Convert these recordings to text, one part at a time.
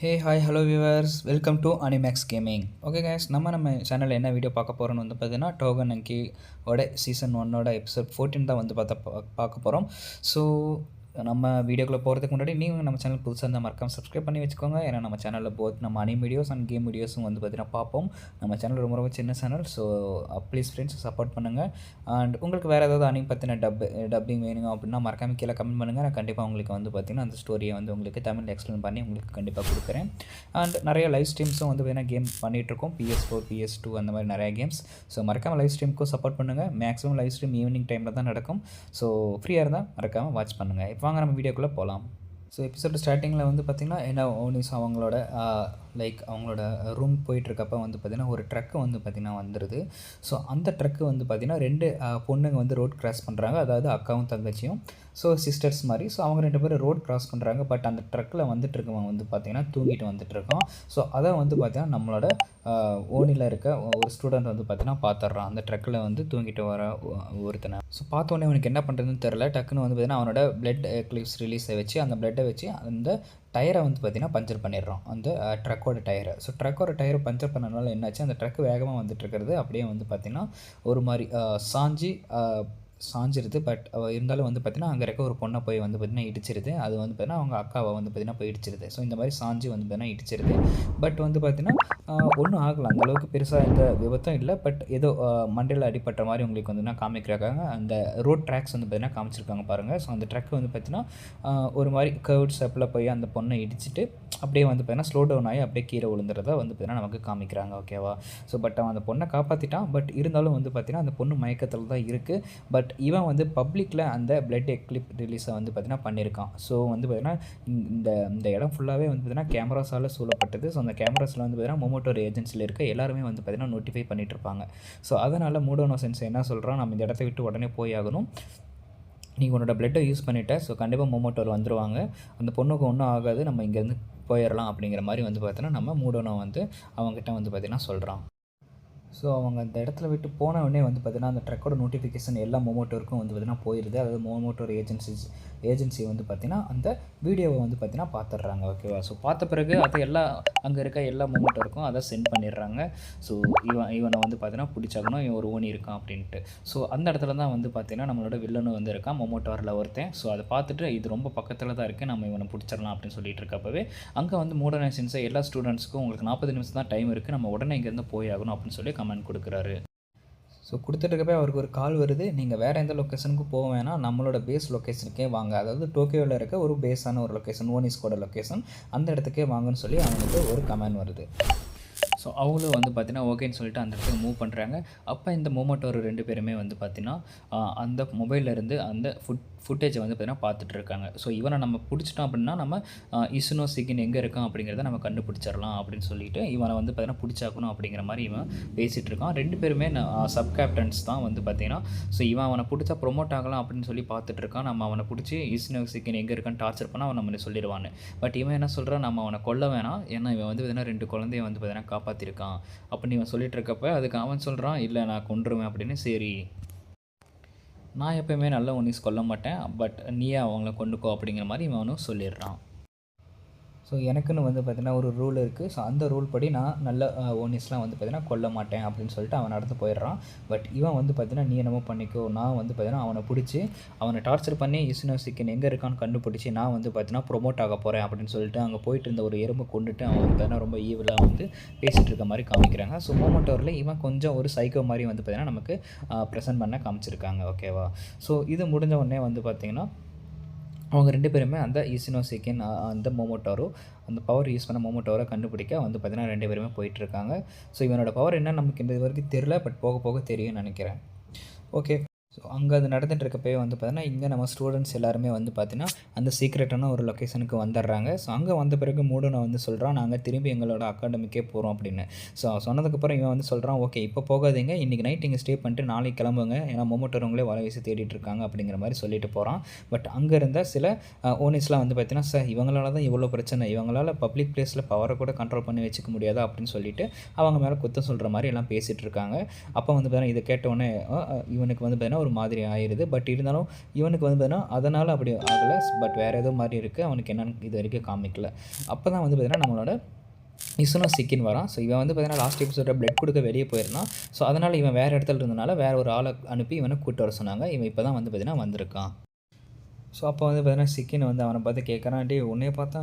Hey hi hello viewers welcome to Animax gaming okay guys நம்ம நம்ம சேனலில் என்ன வீடியோ பார்க்க போகிறோம்னு வந்து பார்த்தீங்கன்னா டோகன் அங்கி ஓட சீசன் ஒன்னோட எபிசோட் ஃபோர்டீன் தான் வந்து பார்த்தா பா- பார்க்க போகிறோம் ஸோ நம்ம வீடியோக்குள்ளே போகிறதுக்கு முன்னாடி நீங்கள் நம்ம சேனல் புதுசாக இருந்தால் மறக்காமல் சப்ஸ்கிரைப் பண்ணி வச்சுக்கோங்க. ஏன்னா நம்ம சேனலில் போத் நம்ம அனி வீடியோஸ் அண்ட் கேம் வீடியோஸும் வந்து பார்த்தீங்கன்னா பார்ப்போம். நம்ம சேனல் ரொம்ப ரொம்ப சின்ன channel so please friends support பண்ணுங்கள் அண்ட் உங்களுக்கு வேறு ஏதாவது அனி பற்றின டப் டப்பிங் வேணுங்க அப்படின்னா மறக்காமல் கீழே கமெண்ட் பண்ணுங்கள் நான் கண்டிப்பாக உங்களுக்கு வந்து பார்த்தீங்கன்னா அந்த ஸ்டோரியை வந்து உங்களுக்கு தமிழில் எக்ஸ்பிளைன் பண்ணி உங்களுக்கு கண்டிப்பாக கொடுக்குறேன். அண்ட் நிறைய லைவ் ஸ்ட்ரீம்ஸும் வந்து பார்த்தீங்கன்னா கேம் பண்ணிகிட்ருக்கோம் பிஎஸ் ஃபோர் பிஎஸ் டூ அந்த மாதிரி நிறைய கேம்ஸ் ஸோ மறக்காமல் லைவ் ஸ்ட்ரீமுக்கும் சப்போர்ட் பண்ணுங்கள் மேக்ஸிமம் லைவ் ஸ்ட்ரீம் ஈவினிங் டைமில் தான் நடக்கும். ஸோ ஃப்ரீயாக இருந்தால் மறக்காமல் வாட்ச் பண்ணுங்கள் வாங்க நம்ம வீடியோக்குள்ளே போகலாம். ஸோ எபிசோட் ஸ்டார்டிங்கில் வந்து பார்த்திங்கன்னா என்ன ஓனிஸ் அவங்களோட லைக் அவங்களோட ரூம் போயிட்டுருக்கப்ப வந்து பார்த்திங்கன்னா ஒரு ட்ரக்கு வந்து பார்த்திங்கன்னா வந்துடுது ஸோ அந்த ட்ரக்கு வந்து பார்த்திங்கன்னா ரெண்டு பொண்ணுங்க வந்து ரோட் கிராஸ் பண்ணுறாங்க அதாவது அக்காவும் தங்கச்சியும். ஸோ சிஸ்டர்ஸ் மாதிரி. ஸோ அவங்க ரெண்டு பேரும் ரோட் கிராஸ் பண்ணுறாங்க பட் அந்த ட்ரக்கில் வந்துட்டு இருக்கவன் வந்து பார்த்திங்கன்னா தூங்கிட்டு வந்துட்டுருக்கோம் ஸோ அதை வந்து பார்த்திங்கன்னா நம்மளோட ஓனியில் இருக்க ஒரு ஸ்டூடெண்ட் வந்து பார்த்திங்கன்னா பார்த்துட்றான் அந்த ட்ரக்கில் வந்து தூங்கிட்டு வர ஒருத்தனை. ஸோ பார்த்தோன்னே அவனுக்கு என்ன பண்ணுறதுன்னு தெரில டக்குன்னு வந்து பார்த்திங்கன்னா அவனோட பிளட் கிளிப்ஸ் ரிலீஸை வச்சு அந்த பிளட்டை வச்சு அந்த டயரை வந்து பார்த்திங்கன்னா பஞ்சர் பண்ணிடுறோம். அந்த ட்ரக்கோட டயரை. ஸோ ட்ரக்கோட டயரை பஞ்சர் பண்ணனால என்னாச்சு? அந்த ட்ரக் வேகமாக வந்துட்டு இருக்கிறது. அப்படியே வந்து பார்த்திங்கன்னா ஒரு மாதிரி சாஞ்சி சாஞ்சிருது பட் இருந்தாலும் வந்து பார்த்திங்கன்னா அங்கே இருக்க ஒரு பொண்ணை போய் வந்து பார்த்திங்கன்னா இடிச்சிருது அது வந்து பார்த்தீங்கன்னா அவங்க அக்காவை வந்து பார்த்திங்கன்னா போய் இடிச்சிருது ஸோ இந்த மாதிரி சாஞ்சி வந்து பார்த்தீங்கன்னா இடிச்சிருது பட் வந்து பார்த்திங்கன்னா ஒன்றும் ஆகலை அந்தளவுக்கு பெருசாக எந்த விபத்தும் இல்லை பட் ஏதோ மண்டையில் அடிப்பட்ட மாதிரி உங்களுக்கு வந்து நான் காமிக்கிறாங்க அந்த ரோட் ட்ராக்ஸ் வந்து பார்த்திங்கன்னா காமிச்சிருக்காங்க பாருங்கள் ஸோ அந்த ட்ரக் வந்து பார்த்திங்கன்னா ஒரு மாதிரி கர்வ்ட் ஸ்டெப்பில் போய் அந்த பொண்ணை இடிச்சிட்டு அப்படியே வந்து பார்த்தீங்கன்னா ஸ்லோ டவுன் ஆகி அப்படியே கீழே விழுந்துறத வந்து பார்த்தீங்கன்னா நமக்கு காமிக்கிறாங்க ஓகேவா ஸோ பட் அவன் அந்த பொண்ணை காப்பாற்றிட்டான் பட் இருந்தாலும் வந்து பார்த்திங்கன்னா அந்த பொண்ணு மயக்கத்தில் தான் இருக்குது பட் இவன் வந்து பப்ளிக்கில் அந்த பிளட் எக்லிப் ரிலீஸை வந்து பார்த்திங்கன்னா பண்ணியிருக்கான் ஸோ வந்து பார்த்திங்கன்னா இந்த இந்த இடம் ஃபுல்லாகவே வந்து பார்த்திங்கன்னா கேமராஸால் சூழப்பட்டது. ஸோ அந்த கேமராஸில் வந்து பார்த்திங்கன்னா மொமோட்டோர் ஏஜென்சியில் இருக்க எல்லாருமே வந்து பார்த்திங்கன்னா நோட்டிஃபை பண்ணிட்டு இருப்பாங்க ஸோ அதனால் மூடோனோ சென்ஸ் என்ன சொல்கிறான் நம்ம இந்த இடத்த விட்டு உடனே போய் ஆகணும். நீங்கள் உன்னோட பிளட்டை யூஸ் பண்ணிட்ட ஸோ கண்டிப்பாக மொமோட்டோர் வந்துருவாங்க. அந்த பொண்ணுக்கு ஒன்றும் ஆகாது. நம்ம இங்கேருந்து போயிடலாம் அப்படிங்கிற மாதிரி வந்து பார்த்தோன்னா நம்ம மூடோனோ வந்து அவங்ககிட்ட வந்து பார்த்திங்கன்னா சொல்கிறான் ஸோ அவங்க அந்த இடத்துல விட்டு போன உடனே வந்து பார்த்தீங்கன்னா அந்த ட்ரக்கோட நோட்டிஃபிகேஷன் எல்லா மொமோட்டோருக்கும் வந்து பார்த்தீங்கன்னா போயிடுது அதாவது மோமோட்டோர் ஏஜென்சிஸ் ஏஜென்சி வந்து பார்த்தீங்கன்னா அந்த வீடியோவை வந்து பார்த்தீங்கன்னா பார்த்துடுறாங்க ஓகேவா ஸோ பார்த்த பிறகு அதை எல்லா அங்கே இருக்க எல்லா மொமோட்டோருக்கும் அதை சென்ட் பண்ணிடுறாங்க. ஸோ இவன் இவனை வந்து பார்த்தீங்கன்னா பிடிச்சாக்கணும் இவன் ஒரு ஓனி இருக்கான் அப்படின்ட்டு. ஸோ அந்த இடத்துல தான் வந்து பார்த்தீங்கன்னா நம்மளோட வில்லனு வந்து இருக்கான் மொமோட்டோரில் ஒருத்தன். ஸோ அதை பார்த்துட்டு இது ரொம்ப பக்கத்தில் தான் இருக்குது நம்ம இவனை பிடிச்சிடலாம் அப்படின்னு சொல்லிட்டு இருக்கப்பவே அங்கே வந்து மாடர்னைசேஷன்ஸை எல்லா ஸ்டூடெண்ட்ஸ்க்கும் உங்களுக்கு நாற்பது நிமிஷம் தான் டைம் இருக்குது நம்ம உடனே இங்கேருந்து போய் ஆகணும் அப்படின்னு சொல்லி கமெண்ட் கொடுக்குறாரு. ஸோ கொடுத்துட்டு அவருக்கு ஒரு கால் வருது. நீங்கள் வேறு எந்த லொக்கேஷனுக்கும் போக வேணாம். நம்மளோட பேஸ் லொக்கேஷனுக்கே வாங்க. அதாவது டோக்கியோவில் இருக்க ஒரு பேஸான ஒரு லொக்கேஷன் ஓனிஸ்கோட லொக்கேஷன் அந்த இடத்துக்கே வாங்கன்னு சொல்லி அவனுக்கு ஒரு கமெண்ட் வருது. ஸோ அவங்களும் வந்து பார்த்தீங்கன்னா ஓகேன்னு சொல்லிட்டு அந்த இடத்துக்கு மூவ் பண்ணுறாங்க அப்போ இந்த மோமோட்டோர் ரெண்டு பேருமே வந்து பார்த்தீங்கன்னா அந்த மொபைலில் இருந்து அந்த ஃபுட் ஃபுட்டேஜை வந்து பார்த்தீங்கன்னா பார்த்துட்டு இருக்காங்க ஸோ இவனை நம்ம பிடிச்சிட்டோம் அப்படின்னா நம்ம இசுனோ சிகின் எங்கே இருக்கான் அப்படிங்கிறத நம்ம கண்டுபிடிச்சிடலாம் அப்படின்னு சொல்லிட்டு இவனை வந்து பார்த்தீங்கன்னா பிடிச்சாக்கணும் அப்படிங்கிற மாதிரி இவன் பேசிகிட்டு இருக்கான் ரெண்டு பேருமே சப் கேப்டன்ஸ் தான் வந்து பார்த்தீங்கன்னா. ஸோ இவன் அவனை பிடிச்சா ப்ரொமோட் ஆகலாம் அப்படின்னு சொல்லி பார்த்துட்டு இருக்கான் நம்ம அவனை பிடிச்சி இசுனோ சிக்கின் எங்கே இருக்கான்னு டார்ச்சர் பண்ணால் அவன் நம்ம சொல்லிடுவான்னு. பட் இவன் என்ன சொல்கிறான் நம்ம அவனை கொல்ல வேணாம். ஏன்னா இவன் வந்து பார்த்தீங்கன்னா ரெண்டு குழந்தைய வந்து பார்த்தீங்கன்னா காப்பாற்றிருக்கான் அப்படின்னு இவன் சொல்லிட்டு இருக்கப்ப அதுக்கு அவன் சொல்கிறான் இல்லை நான் கொண்டுருவேன் அப்படின்னு. சரி. நான் எப்பயுமே நல்ல ஒன்னிஸ் சொல்ல மாட்டேன் பட் நீயே அவங்கள கொண்டுக்கோ அப்படிங்கிற மாதிரி இவனும் சொல்லிடுறான். ஸோ எனக்குன்னு வந்து பார்த்தீங்கன்னா ஒரு ரூல் இருக்குது ஸோ அந்த ரூல் படி நான் நல்ல ஓனிஸ்லாம் வந்து பார்த்தீங்கன்னா கொல்ல மாட்டேன் அப்படின்னு சொல்லிட்டு அவன் நடந்து போயிடுறான். பட் இவன் வந்து பார்த்தீங்கன்னா நீ என்னமோ பண்ணிக்கோ நான் வந்து பார்த்தீங்கன்னா அவனை பிடிச்சி அவனை டார்ச்சர் பண்ணி இசுனோசிக்கன் எங்கே இருக்கான்னு கண்டுபிடிச்சி நான் வந்து பார்த்தீங்கன்னா ப்ரொமோட் ஆக போகிறேன் அப்படின்னு சொல்லிட்டு அங்கே போயிட்டு இருந்த ஒரு எறும்பை கொண்டுட்டு அவன் பார்த்தீங்கன்னா ரொம்ப ஈவலாக வந்து பேசிகிட்டு இருக்க மாதிரி காமிக்கிறாங்க. ஸோ மோமெண்டோரில் இவன் கொஞ்சம் ஒரு சைக்கோ மாதிரி வந்து பார்த்தீங்கன்னா நமக்கு ப்ரெசென்ட் பண்ண காமிச்சிருக்காங்க. ஓகேவா ஸோ இது முடிஞ்ச உடனே வந்து பார்த்தீங்கன்னா அவங்க ரெண்டு பேருமே அந்த ஈசினோ செகண்ட் அந்த மோமோட்டாரோ அந்த பவர் யூஸ் பண்ண மோமோட்டாரோ கண்டுபிடிக்க வந்து பார்த்தீங்கன்னா ரெண்டு பேருமே போயிட்டுருக்காங்க. ஸோ இவனோட பவர் என்ன நமக்கு இந்த இது வரைக்கும் தெரில பட் போக போக தெரியும்னு நினைக்கிறேன். ஓகே ஸோ அங்கே அது நடந்துட்டு இருக்கப்பவே வந்து பார்த்தீங்கன்னா இங்கே நம்ம ஸ்டூடெண்ட்ஸ் எல்லாருமே வந்து பார்த்தீங்கன்னா அந்த சீக்ரெட்டான ஒரு லொக்கேஷனுக்கு வந்துடுறாங்க. ஸோ அங்கே வந்த பிறகு மூடனை வந்து சொல்கிறான் நாங்கள் திரும்பி எங்களோட அகாடமிக்கே போகிறோம் அப்படின்னு. ஸோ சொன்னதுக்கப்புறம் இவன் வந்து சொல்கிறான் ஓகே இப்போ போகாதீங்க. இன்றைக்கி நைட் இங்கே ஸ்டே பண்ணிட்டு நாளைக்கு கிளம்புங்க. ஏன்னா மொமோட்டோரவங்களே வலை வீசி தேடிட்டு இருக்காங்க அப்படிங்கிற மாதிரி சொல்லிட்டு போகிறான் பட் அங்கே இருந்த சில ஓனிஸ்லாம் வந்து பார்த்தீங்கன்னா சார் இவங்களால தான் இவ்வளோ பிரச்சனை. இவங்களால் பப்ளிக் பிளேஸில் பவரை கூட கண்ட்ரோல் பண்ணி வச்சுக்க முடியாதா? அப்படின்னு சொல்லிட்டு அவங்க மேலே குத்தம் சொல்கிற மாதிரி எல்லாம் பேசிகிட்டு இருக்காங்க. அப்போ வந்து பார்த்தீங்கன்னா இதை கேட்டவுடனே இவனுக்கு வந்து பார்த்தீங்கன்னா பார்த்தீங்கன்னா ஒரு மாதிரி ஆயிடுது பட் இருந்தாலும் இவனுக்கு வந்து பார்த்தீங்கன்னா அதனால் அப்படி ஆகலை. பட் வேறு ஏதோ மாதிரி இருக்குது அவனுக்கு என்னென்னு இது வரைக்கும் காமிக்கல. அப்போ தான் வந்து பார்த்தீங்கன்னா நம்மளோட இசனும் சிக்கின் வரான். ஸோ இவன் வந்து பார்த்தீங்கன்னா லாஸ்ட் எபிசோட பிளட் கொடுக்க வெளியே போயிருந்தான். ஸோ அதனால் இவன் வேறு இடத்துல இருந்தனால வேறு ஒரு ஆளை அனுப்பி இவனை கூப்பிட்டு வர சொன்னாங்க. இவன் இப்போ தான் வந்து பார்த்தீங்கன்னா வந்திருக்கான். ஸோ அப்போ வந்து பார்த்தீங்கன்னா சிக்கின் வந்து அவனை பார்த்து கேட்குறான் டே உன்னே பார்த்தா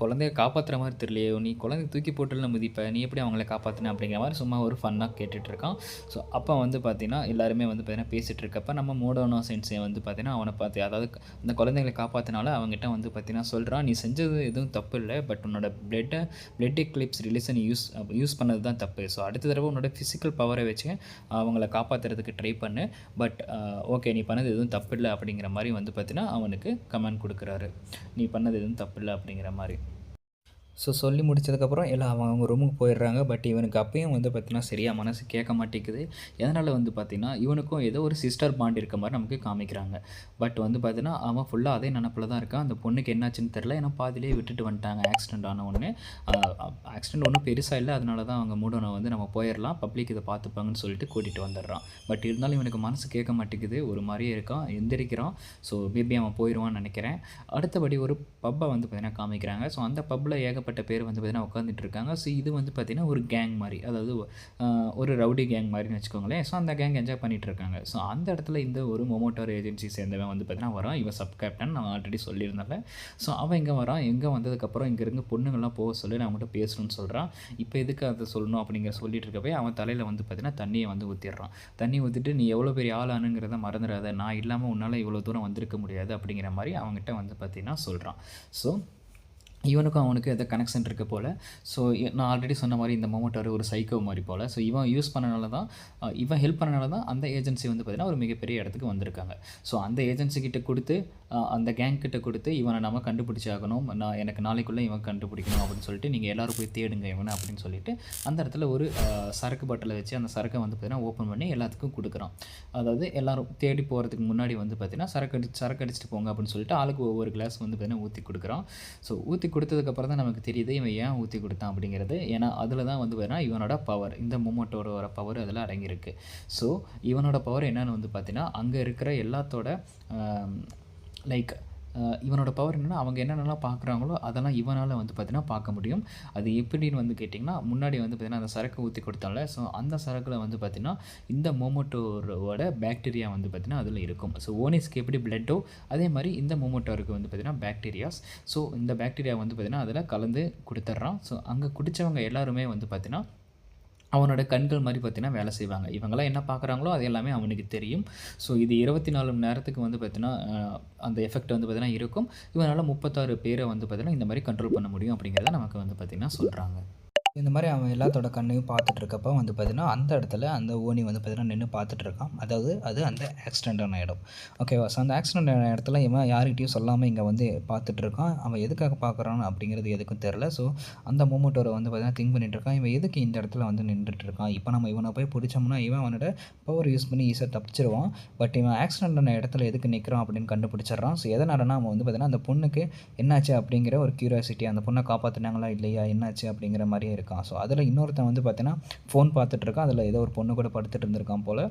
குழந்தைய காப்பாற்றுற மாதிரி தெரியலையே. நீ குழந்தைய தூக்கி போட்டுல முதிப்ப நீ எப்படி அவங்கள காப்பாற்றின அப்படிங்கிற மாதிரி சும்மா ஒரு ஃபன்னாக கேட்டுட்டு இருக்கான் ஸோ அப்போ வந்து பார்த்தீங்கன்னா எல்லாருமே வந்து பார்த்தீங்கன்னா பேசிகிட்டு இருக்கப்ப நம்ம மோடோனோ சென்ஸை வந்து பார்த்தீங்கன்னா அவனை பார்த்து அதாவது அந்த குழந்தைங்களை காப்பாற்றினால அவங்ககிட்ட வந்து பார்த்தீங்கன்னா சொல்கிறான் நீ செஞ்சது எதுவும் தப்பு இல்லை பட் உன்னோட பிளட்டை blood clips relation use use பண்ணது தான் தப்பு. ஸோ அடுத்த தடவை உன்னோட ஃபிசிக்கல் பவரை வச்சு அவங்கள காப்பாற்றுறதுக்கு ட்ரை பண்ணு. பட் ஓகே நீ பண்ணது எதுவும் தப்பு இல்லை அப்படிங்கிற மாதிரி வந்து பார்த்தீங்கன்னா அவனுக்கு கமெண்ட் கொடுக்குறாரு. நீ பண்ணது எதுவும் தப்பு இல்லை அப்படிங்கிற மாதிரி. ஸோ சொல்லி முடிச்சதுக்கப்புறம் எல்லாம் அவங்க அவங்க ரூமுக்கு போயிடுறாங்க. பட் இவனுக்கு அப்பயும் வந்து பார்த்திங்கன்னா சரியாக மனசு கேட்க மாட்டேங்குது. எதனால் வந்து பார்த்திங்கன்னா இவனுக்கும் ஏதோ ஒரு சிஸ்டர் பாண்ட் இருக்க மாதிரி நமக்கு காமிக்கிறாங்க. பட் வந்து பார்த்திங்கன்னா அவன் ஃபுல்லாக அதே நினப்பில் தான் இருக்கான். அந்த பொண்ணுக்கு என்னாச்சுன்னு தெரில ஏன்னா பாதியிலே விட்டுட்டு வந்துட்டாங்க. ஆக்சிடென்ட் ஆன ஒன்று ஆக்சிடென்ட் ஒன்றும் பெருசாக இல்லை. அதனால தான் அவங்க மூடனை வந்து நம்ம போயிடலாம். பப்ளிக் இதை பார்த்துப்பாங்கன்னு சொல்லிட்டு கூட்டிகிட்டு வந்துடுறான். பட் இருந்தாலும் இவனுக்கு மனசு கேட்க மாட்டேங்குது. ஒரு மாதிரியே இருக்கான். எந்திரிக்கிறான். ஸோ மேபி அவன் போயிடுவான்னு நினைக்கிறேன். அடுத்தபடி ஒரு பப்பை வந்து பார்த்திங்கன்னா காமிக்கிறாங்க. ஸோ அந்த பப்பில் ஏகப்பட்ட பேர் வந்து பார்த்திங்கன்னா உட்காந்துட்டு இருக்காங்க ஸோ இது வந்து பார்த்திங்கன்னா ஒரு கேங் மாதிரி. அதாவது ஒரு ரவுடி கேங் மாதிரின்னு வச்சுக்கோங்களேன். ஸோ அந்த கேங் என்ஜாய் பண்ணிகிட்டு இருக்காங்க ஸோ அந்த இடத்துல இந்த ஒரு மொமோட்டோர் ஏஜென்சி சேர்ந்தவன் வந்து பார்த்தீங்கன்னா வரான். இவன் சப் கேப்டன் நான் ஆல்ரெடி சொல்லியிருந்தேன் ஸோ அவன் இங்கே வரான். எங்கே வந்ததுக்கப்புறம் இங்கே இருந்து பொண்ணுங்கள்லாம் போக சொல்லி நான் அவங்ககிட்ட பேசணும்னு சொல்கிறான் இப்போ எதுக்கு அதை சொல்லணும் அப்படிங்கிற சொல்லிட்டு இருக்கப்பே அவன் தலையில் வந்து பார்த்திங்கன்னா தண்ணியை வந்து ஊற்றிடுறான் தண்ணி ஊற்றிட்டு நீ எவ்வளோ பெரிய ஆளானுங்கிறத மறந்துடாத. நான் இல்லாமல் உன்னால் இவ்வளோ தூரம் வந்திருக்க முடியாது. அப்படிங்கிற மாதிரி அவங்ககிட்ட வந்து பார்த்தீங்கன்னா சொல்கிறான் ஸோ இவனுக்கும் அவனுக்கும் எதோ கனெக்ஷன் இருக்க போல். ஸோ நான் ஆல்ரெடி சொன்ன மாதிரி இந்த மொமெண்ட் ஒரு சைக்கோ மாதிரி போல். ஸோ இவன் யூஸ் பண்ணனால தான் இவன் ஹெல்ப் பண்ணனால தான் அந்த ஏஜென்சி வந்து பார்த்திங்கன்னா ஒரு மிகப்பெரிய இடத்துக்கு வந்திருக்காங்க. ஸோ அந்த ஏஜென்சி கிட்ட கொடுத்து அந்த கேங் கிட்ட கொடுத்து இவனை நம்ம கண்டுபிடிச்சாகணும் நான் எனக்கு நாளைக்குள்ளே இவன் கண்டுபிடிக்கணும் அப்படின்னு சொல்லிட்டு நீங்கள் எல்லோரும் போய் தேடுங்க இவனை அப்படின்னு சொல்லிட்டு அந்த இடத்துல ஒரு சரக்கு பட்டலை வச்சு அந்த சரக்கை வந்து பார்த்திங்கன்னா ஓப்பன் பண்ணி எல்லாத்துக்கும் கொடுக்குறான். அதாவது எல்லோரும் தேடி போகிறதுக்கு முன்னாடி வந்து பார்த்திங்கன்னா சரக்கு அடி சரக்கு அடிச்சுட்டு போங்க அப்படின்னு சொல்லிட்டு ஆளுக்கு ஒவ்வொரு கிளாஸ் வந்து பார்த்திங்கன்னா ஊற்றி கொடுக்குறான். ஸோ ஊற்றி கொடுத்ததுக்கப்புறம் தான் நமக்கு தெரியுது இவன் ஏன் ஊற்றி கொடுத்தான் அப்படிங்கிறது. ஏன்னா அதில் தான் வந்து பார்த்தீங்கன்னா இவனோட பவர் இந்த மூமெண்ட்டோட வர பவர் அதில் அடங்கியிருக்கு. ஸோ இவனோட பவர் என்னென்னு வந்து பார்த்தீங்கன்னா அங்கே இருக்கிற எல்லாத்தோட லைக் இவனோட பவர் என்னென்னா அவங்க என்னென்னலாம் பார்க்குறாங்களோ அதெல்லாம் இவனால் வந்து பார்த்தீங்கன்னா பார்க்க முடியும். அது எப்படின்னு வந்து கேட்டிங்கன்னா முன்னாடி வந்து பார்த்திங்கன்னா அந்த சரக்கு ஊற்றி கொடுத்தால ஸோ அந்த சரக்கில் வந்து பார்த்திங்கன்னா இந்த மோமோட்டோரோட பாக்டீரியா வந்து பார்த்திங்கன்னா அதில் இருக்கும். ஸோ ஓனிஸ்க்கு எப்படி பிளட்டோ அதே மாதிரி இந்த மோமோட்டோருக்கு வந்து பார்த்தீங்கன்னா பாக்டீரியாஸ் ஸோ இந்த பாக்டீரியா வந்து பார்த்திங்கன்னா அதில் கலந்து கொடுத்துட்றான். ஸோ அங்கே குடித்தவங்க எல்லாருமே வந்து பார்த்திங்கன்னா அவனோட கண்கள் மாதிரி பார்த்தீங்கன்னா வேலை செய்வாங்க. இவங்கெல்லாம் என்ன பார்க்குறாங்களோ அது எல்லாமே அவனுக்கு தெரியும். ஸோ இது இருபத்தி நாலு மணி நேரத்துக்கு வந்து பார்த்தீங்கன்னா அந்த எஃபெக்ட் வந்து பார்த்தீங்கன்னா இருக்கும். இவனால் முப்பத்தாறு பேரை வந்து பார்த்தீங்கன்னா இந்த மாதிரி கண்ட்ரோல் பண்ண முடியும் அப்படிங்கிறத நமக்கு வந்து பார்த்தீங்கன்னா சொல்கிறாங்க இந்த மாதிரி அவன் எல்லாத்தோட கண்ணையும் பார்த்துட்டு இருக்கப்ப வந்து பார்த்தீங்கன்னா அந்த இடத்துல அந்த ஓனி வந்து பார்த்தீங்கன்னா நின்று பார்த்துட்டு இருக்கான் அதாவது அது அந்த ஆக்சிடென்டான இடம். ஓகேவா ஸோ அந்த ஆக்சிடென்ட் ஆன இடத்துல இவன் யார்கிட்டையும் சொல்லாமல் இங்கே வந்து பார்த்துட்டு இருக்கான் அவன் எதுக்காக பார்க்குறான் அப்படிங்கிறது எதுக்கும் தெரில ஸோ அந்த மூமெண்ட்டோட வந்து பார்த்தீங்கன்னா திங்க் பண்ணிட்டு இருக்கான் இவன் எதுக்கு இந்த இடத்துல வந்து நின்றுட்டு இருக்கான் இப்போ நம்ம இவனை போய் பிடிச்சோம்னா இவன் அவனோட பவர் யூஸ் பண்ணி ஈஸியாக தப்பிச்சிருவான். பட் இவன் ஆக்சிடென்ட் ஆன இடத்துல எதுக்கு நிற்கிறான் அப்படின்னு கண்டுபிடிச்சிடுறான். ஸோ எதனாலனா அவன் வந்து பார்த்தீங்கன்னா அந்த பொண்ணுக்கு என்னாச்சு அப்படிங்கிற ஒரு கியூரியாசிட்டி அந்த பொண்ணை காப்பாற்றினாங்களா இல்லையா? என்னாச்சு அப்படிங்கிற மாதிரியே இருக்கான். ஸோ அதில் இன்னொருத்தன் வந்து பார்த்தீங்கன்னா ஃபோன் பார்த்துட்ருக்கான் அதில் ஏதோ ஒரு பொண்ணு கூட படுத்துட்டு இருந்திருக்கான் போல்.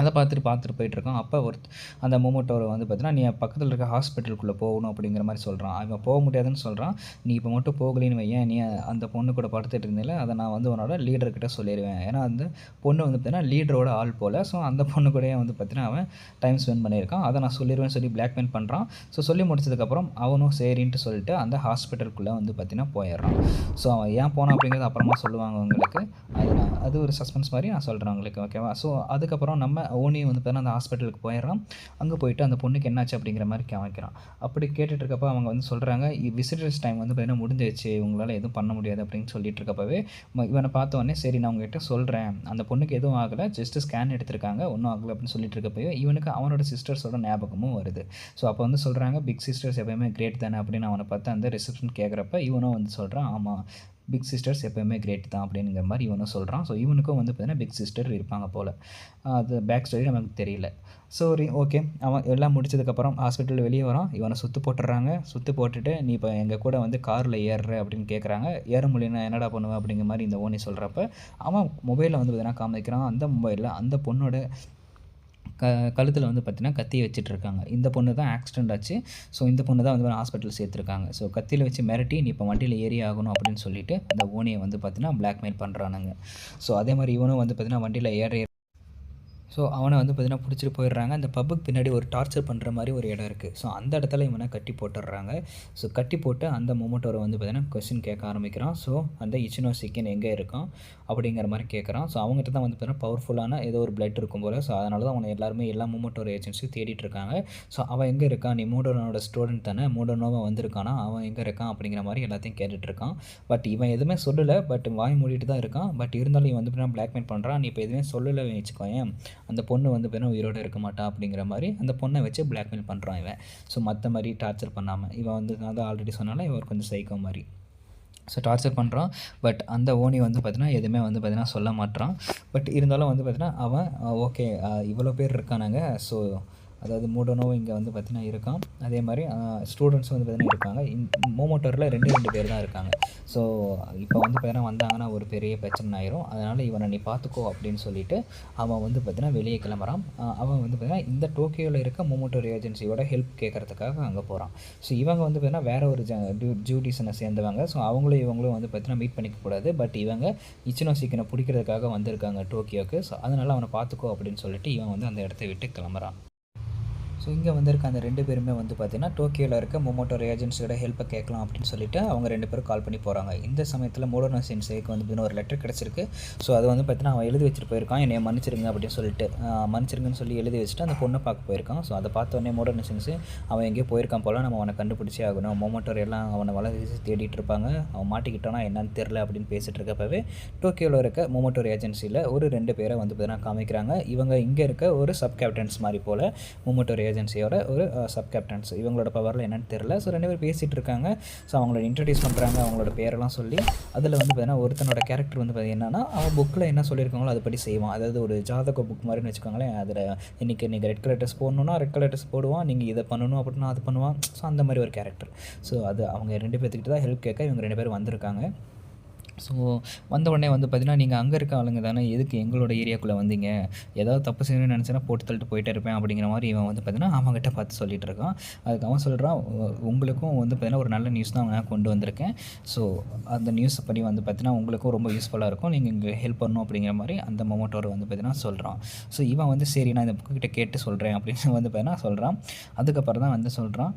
அதை பார்த்துட்டு பார்த்துட்டு போயிட்டுருக்கான். அப்போ ஒரு அந்த மூமெண்ட்டோட வந்து பார்த்தீங்கன்னா நீ பக்கத்தில் இருக்க ஹாஸ்பிட்டலுக்குள்ளே போகணும் அப்படிங்கிற மாதிரி சொல்கிறான் அவன் போக முடியாதுன்னு சொல்கிறான் நீ இப்போ மட்டும் போகலின்னு வையேன். நீ அந்த பொண்ணு கூட படுத்துட்டு இருந்தீல அதை நான் வந்து உன்னோட லீடர்கிட்ட சொல்லிடுவேன் ஏன்னா அந்த பொண்ணு வந்து பார்த்தீங்கன்னா லீடரோட ஆள் போல். ஸோ அந்த பொண்ணு கூடயே வந்து பார்த்தீங்கன்னா அவன் டைம் ஸ்பெண்ட் பண்ணியிருக்கான். அதை நான் சொல்லிடுவேன்னு சொல்லி பிளாக்மெயில் பண்ணுறான் ஸோ சொல்லி முடிச்சதுக்கப்புறம் அவனும் சரின்ட்டு சொல்லிட்டு அந்த ஹாஸ்பிட்டலுக்குள்ளே வந்து பார்த்தீங்கன்னா போயிடுறான். ஸோ அவன் ஏன் போனான் அப்படிங்கிறது அப்புறமா சொல்லுவாங்க உங்களுக்கு. அது அது ஒரு சஸ்பென்ஸ் மாதிரி நான் சொல்கிறேன் உங்களுக்கு ஓகேவா ஸோ அதுக்கப்புறம் நம்ம ஓனி வந்து பார்த்தீங்கன்னா அந்த ஹாஸ்பிட்டலுக்கு போயிடுறான் அங்கே போயிட்டு அந்த பொண்ணுக்கு என்னாச்சு அப்படிங்கிற மாதிரி கவனிக்கிறான் அப்படி கேட்டுட்ருக்கப்போ அவங்க வந்து சொல்கிறாங்க விசிட்டர்ஸ் டைம் வந்து பார்த்தீங்கன்னா முடிஞ்சிருச்சு உங்களால் எதுவும் பண்ண முடியாது அப்படின்னு சொல்லிட்டு இருக்கப்பவே இவனை பார்த்தோன்னே சரி நான் உங்ககிட்ட சொல்கிறேன் அந்த பொண்ணுக்கு எதுவும் ஆகலை ஜஸ்ட்டு ஸ்கேன் எடுத்திருக்காங்க ஒன்றும் ஆகலை அப்படின்னு சொல்லிட்டு இருக்கப்பவே இவனுக்கு அவனோட சிஸ்டர்ஸோட ஞாபகமும் வருது. ஸோ அப்போ வந்து சொல்கிறாங்க பிக் சிஸ்டர்ஸ் எப்பயுமே கிரேட் தானே அப்படின்னு அவனை பார்த்து அந்த ரிசப்ஷன் கேட்குறப்ப இவனும் வந்து சொல்கிறான் ஆமாம் பிக் சிஸ்டர்ஸ் எப்போயுமே கிரேட் தான் அப்படிங்கிற மாதிரி இவனும் சொல்கிறான் ஸோ இவனுக்கும் வந்து பார்த்தீங்கன்னா பிக் சிஸ்டர் இருப்பாங்க போல். அது பேக் ஸ்டோரி நமக்கு தெரியல. சரி ஓகே அவன் எல்லாம் முடிச்சதுக்கப்புறம் ஹாஸ்பிட்டல் வெளியே வரான். இவனை சுற்று போட்டுடுறாங்க சுற்று போட்டுட்டு நீ இப்போ எங்கள் கூட வந்து காரில் ஏறுற அப்படின்னு கேட்குறாங்க ஏற முடியலன்னா என்னடா பண்ணுவேன் அப்படிங்கிற மாதிரி இந்த ஓனி சொல்கிறப்ப அவன் மொபைலில் வந்து பார்த்தீங்கன்னா காமிக்கிறான். அந்த மொபைலில் அந்த பொண்ணோட க கழுத்தில் வந்து பார்த்தீங்கன்னா கத்தியை வச்சுட்டு இருக்காங்க இந்த பொண்ணு தான் ஆக்சிடென்ட் ஆச்சு. ஸோ இந்த பொண்ணு தான் வந்து ஹாஸ்பிட்டல் சேர்த்துருக்காங்க. ஸோ கத்தியில் வச்சு மிரட்டி நீ இப்போ வண்டியில் ஏறி ஆகணும் அப்படின்னு சொல்லிட்டு அந்த ஓனியை வந்து பார்த்தீங்கன்னா பிளாக்மெயில் பண்ணுறானுங்க ஸோ அதே மாதிரி இவனும் வந்து பார்த்திங்கன்னா வண்டியில் ஏற ஸோ அவனை வந்து பார்த்திங்கன்னா பிடிச்சிட்டு போயிடுறாங்க. அந்த பப்புக்கு பின்னாடி ஒரு டார்ச்சர் பண்ணுற மாதிரி ஒரு இடம் இருக்குது ஸோ அந்த இடத்துல இவனை கட்டி போட்டுடுறாங்க. ஸோ கட்டி போட்டு அந்த மொமெண்டோரை வந்து பார்த்திங்கன்னா கொஸ்டின் கேட்க ஆரம்பிக்கிறான். ஸோ அந்த இச்சினோ சிக்கன் எங்கே இருக்கான் அப்படிங்கிற மாதிரி கேட்குறான். ஸோ அவங்ககிட்ட தான் வந்து பார்த்தீங்கன்னா பவர்ஃபுல்லான ஏதோ ஒரு பிளட் இருக்கும் போல். ஸோ அதனால தான் அவனை எல்லாருமே எல்லா மூமெண்டோர் ஏஜென்சியும் தேடிட்டு இருக்காங்க. ஸோ அவன் எங்கே இருக்கான்? நீ மூடனோட ஸ்டூடெண்ட் தானே? மூடனோவா வந்திருக்கானா? அவன் எங்கே இருக்கான்? அப்படிங்கிற மாதிரி எல்லாத்தையும் கேட்டுட்ருக்கான் பட் இவன் எதுவுமே சொல்லலை. பட் வாய் மூடிட்டு தான் இருக்கான். பட் இருந்தாலும் இவன் வந்து பார்த்தீங்கன்னா பிளாக்மெயில் பண்ணுறான் நீ இப்போ எதுவுமே சொல்லலை வச்சுக்கோயேன். அந்த பொண்ணு வந்து பார்த்தீங்கன்னா உயிரோடு இருக்க மாட்டா அப்படிங்கிற மாதிரி அந்த பொண்ணை வச்சு பிளாக்மெயில் பண்ணுறான் இவன். ஸோ மற்ற மாதிரி டார்ச்சர் பண்ணாமல் இவன் வந்து நான் தான் ஆல்ரெடி சொன்னால இவர் கொஞ்சம் சைக்கோ மாதிரி. ஸோ டார்ச்சர் பண்ணுறான் பட் அந்த ஓனி வந்து பார்த்தீங்கன்னா எதுவுமே வந்து பார்த்தீங்கன்னா சொல்ல மாட்டான் பட் இருந்தாலும் வந்து பார்த்தீங்கன்னா அவன் ஓகே இவ்வளோ பேர் இருக்கானாங்க ஸோ அதாவது மூடனோவும் இங்கே வந்து பார்த்திங்கன்னா இருக்கான் அதே மாதிரி ஸ்டூடெண்ட்ஸும் வந்து பார்த்திங்கன்னா இருக்காங்க. இந் மோமோட்டோரில் ரெண்டு ரெண்டு பேர் தான் இருக்காங்க. ஸோ இப்போ வந்து பார்த்திங்கன்னா வந்தாங்கன்னா ஒரு பெரிய பிரச்சனை ஆயிரும். அதனால் இவனை நீ பார்த்துக்கோ அப்படின்னு சொல்லிட்டு அவன் வந்து பார்த்திங்கன்னா வெளியே கிளம்புறான். அவன் வந்து பார்த்திங்கன்னா இந்த டோக்கியோவில் இருக்க மோமோட்டோர் ஏஜென்சியோட ஹெல்ப் கேட்கறதுக்காக அங்கே போகிறான் ஸோ இவங்க வந்து பார்த்திங்கன்னா வேற ஒரு ஜூடிஷனை சேர்ந்தவங்க. ஸோ அவங்களும் இவங்களும் வந்து பார்த்திங்கன்னா மீட் பண்ணிக்க கூடாது. பட் இவங்க இச்சினோ சீக்கிரம் பிடிக்கிறதுக்காக வந்திருக்காங்க டோக்கியோக்கு ஸோ அதனால் அவனை பார்த்துக்கோ அப்படின்னு சொல்லிட்டு இவன் வந்து அந்த இடத்த விட்டு கிளம்புறான். இங்கே வந்திருக்க அந்த ரெண்டு பேருமே வந்து பார்த்திங்கன்னா டோக்கியோவில் இருக்க மொமோட்டோ ஏஜென்சியோட ஹெல்ப்பை கேட்கலாம் அப்படின்னு சொல்லிட்டு அவங்க ரெண்டு பேரும் கால் பண்ணி போகிறாங்க இந்த சமயத்தில் மோடோனோ சென்சேக்கு வந்து பார்த்தீங்கன்னா ஒரு லெட்டர் கிடச்சிருக்கு. ஸோ அது வந்து பார்த்தீங்கன்னா அவன் எழுதி வச்சுட்டு போயிருக்கான். என்னை மன்னிச்சிருங்க அப்படின்னு சொல்லிட்டு மன்னிச்சிருங்கன்னு சொல்லி எழுதி வச்சுட்டு அந்த பொண்ணை பார்க்க போயிருக்கான். ஸோ அதை பார்த்தோன்னே உடனே மோடோனோ சென்ஸு அவன் எங்கேயோ போயிருக்கான் போல நம்ம அவனை கண்டுபிடிச்சே ஆகணும். மொமோட்டோர் எல்லாம் அவனை வளர்ச்சி தேடிட்டு இருப்பாங்க. அவன் மாட்டிக்கிட்டானா என்னன்னு தெரில அப்படின்னு பேசிட்டு இருக்கப்பவே டோக்கியோவில் இருக்க மொமோட்டோர் ஏஜென்சியில் ஒரு ரெண்டு பேரை வந்து பார்த்தீங்கன்னா காமிக்கிறாங்க. இவங்க இங்கே இருக்க ஒரு சப் கேப்டன்ஸ் மாதிரி போல் மொமோட்டோர் ஏஜென்சியோட ஒரு சப் கேப்டன்ஸ் இவங்களோட பவரில் என்னன்னு தெரில ஸோ ரெண்டு பேர் பேசிகிட்டு இருக்காங்க. ஸோ அவங்களோட இன்ட்ரடியூஸ் பண்ணுறாங்க அவங்களோட பேரெல்லாம் சொல்லி. அதில் வந்து பார்த்தீங்கன்னா ஒருத்தனோட கேரக்டர் வந்து பார்த்தீங்கன்னா அவன் புக்கில் என்ன சொல்லியிருக்காங்களோ அதுபடி செய்வான். அதாவது ஒரு ஜாதக புக் மாதிரின்னு வச்சுக்கோங்களேன். அதில் இன்றைக்கி நீங்கள் ரெட் கலர் ட்ரெஸ் போடணுன்னா ரெட் கலர் ட்ரெஸ் போடுவான். நீங்கள் இதை பண்ணணும் அப்படின்னா அது பண்ணுவான். ஸோ அந்த மாதிரி ஒரு கேரக்டர் ஸோ அது அவங்க ரெண்டு பேர்த்துக்கிட்ட தான் ஹெல்ப் கேட்க இவங்க ரெண்டு பேரும் வந்திருக்காங்க. ஸோ வந்த உடனே வந்து பார்த்தீங்கன்னா நீங்கள் அங்கே இருக்க ஆளுங்க தானே எதுக்கு எங்களோட ஏரியாக்குள்ளே வந்தீங்க? ஏதாவது தப்பு செய்யணும்னு நினச்சேன்னா போட்டு தள்ளிட்டு போயிட்டே இருப்பேன் அப்படிங்கிற மாதிரி இவன் வந்து பார்த்தீங்கன்னா அவங்ககிட்ட பார்த்து சொல்லிட்டு இருக்கான். அதுக்கு அவன் சொல்கிறான் உங்களுக்கும் வந்து பார்த்தீங்கன்னா ஒரு நல்ல நியூஸ் தான் நான் கொண்டு வந்திருக்கேன். ஸோ அந்த நியூஸ் படி வந்து பார்த்தீங்கன்னா உங்களுக்கும் ரொம்ப யூஸ்ஃபுல்லாக இருக்கும். நீங்கள் இங்கே ஹெல்ப் பண்ணணும் அப்படிங்கிற மாதிரி அந்த மொமெண்டோர் வந்து பார்த்தீங்கன்னா சொல்கிறான் ஸோ இவன் வந்து சரி நான் இந்த புக்கிட்ட கேட்டு சொல்கிறேன் அப்படின்னு வந்து பார்த்தீங்கன்னா சொல்கிறான் அதுக்கப்புறம் தான் வந்து சொல்கிறான்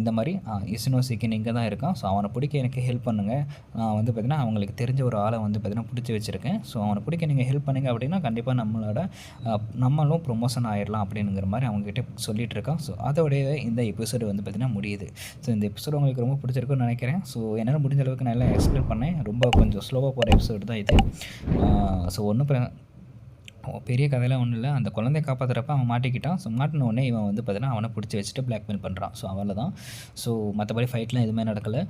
இந்த மாதிரி இஸ்னோ சீக்கின் இங்கே தான் இருக்கான். ஸோ அவனை பிடிக்க எனக்கு ஹெல்ப் பண்ணுங்கள் நான் வந்து பார்த்தீங்கன்னா அவங்களுக்கு தெரிஞ்ச ஒரு ஆளை வந்து பார்த்தீங்கன்னா பிடிச்சி வச்சுருக்கேன். ஸோ அவனை பிடிக்க நீங்கள் ஹெல்ப் பண்ணுங்க அப்படின்னா கண்டிப்பாக நம்மளோட நம்மளும் ப்ரொமோஷன் ஆயிடலாம் அப்படிங்கிற மாதிரி அவங்ககிட்ட சொல்லிட்டு இருக்கான். ஸோ அதோடைய இந்த எபிசோடு வந்து பார்த்தீங்கன்னா முடியுது. ஸோ இந்த எபிசோடு உங்களுக்கு ரொம்ப பிடிச்சிருக்குன்னு நினைக்கிறேன். ஸோ என்னால் முடிஞ்ச அளவுக்கு நான் எக்ஸ்பிளைன் பண்ணேன். ரொம்ப கொஞ்சம் ஸ்லோவாக போகிற எபிசோடு தான் இது. ஸோ ஒன்றும் பெரிய கதையெல்லாம் ஒன்றும் இல்லை. அந்த குழந்தைய காப்பாற்றுறப்ப அவன் மாட்டிக்கிட்டான். ஸோ மாட்டின உடனே இவன் வந்து பார்த்தீங்கன்னா அவனை பிடிச்சி வச்சுட்டு பிளாக்மெயில் பண்ணுறான் ஸோ அவ்வளோ தான் ஸோ மற்றபடி ஃபைட்லாம் எதுவுமே நடக்கலை.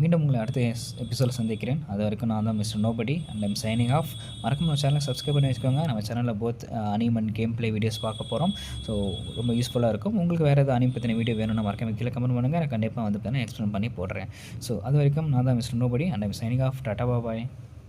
மீண்டும் உங்களை அடுத்த எபிசோட சந்திக்கிறேன். அது வரைக்கும் நான் தான் mister nobody and I'm signing off மறக்காம நம்ம சேனலை சப்ஸ்கிரைப் பண்ணி வச்சுக்கோங்க. நம்ம சேனலில் both anime and game play videos பார்க்க போகிறோம் ஸோ ரொம்ப யூஸ்ஃபுல்லாக இருக்கும். உங்களுக்கு வேறு ஏதாவது அனிம் பற்றின வீடியோ வேணும்னா மறக்காம கீழே கமெண்ட் பண்ணுங்கள் நான் கண்டிப்பாக வந்து பார்த்தீங்கன்னா எக்ஸ்பிளைன் பண்ணி போடுறேன். ஸோ அது வரைக்கும் நான் தான் mister nobody and I'm signing off tata bye bye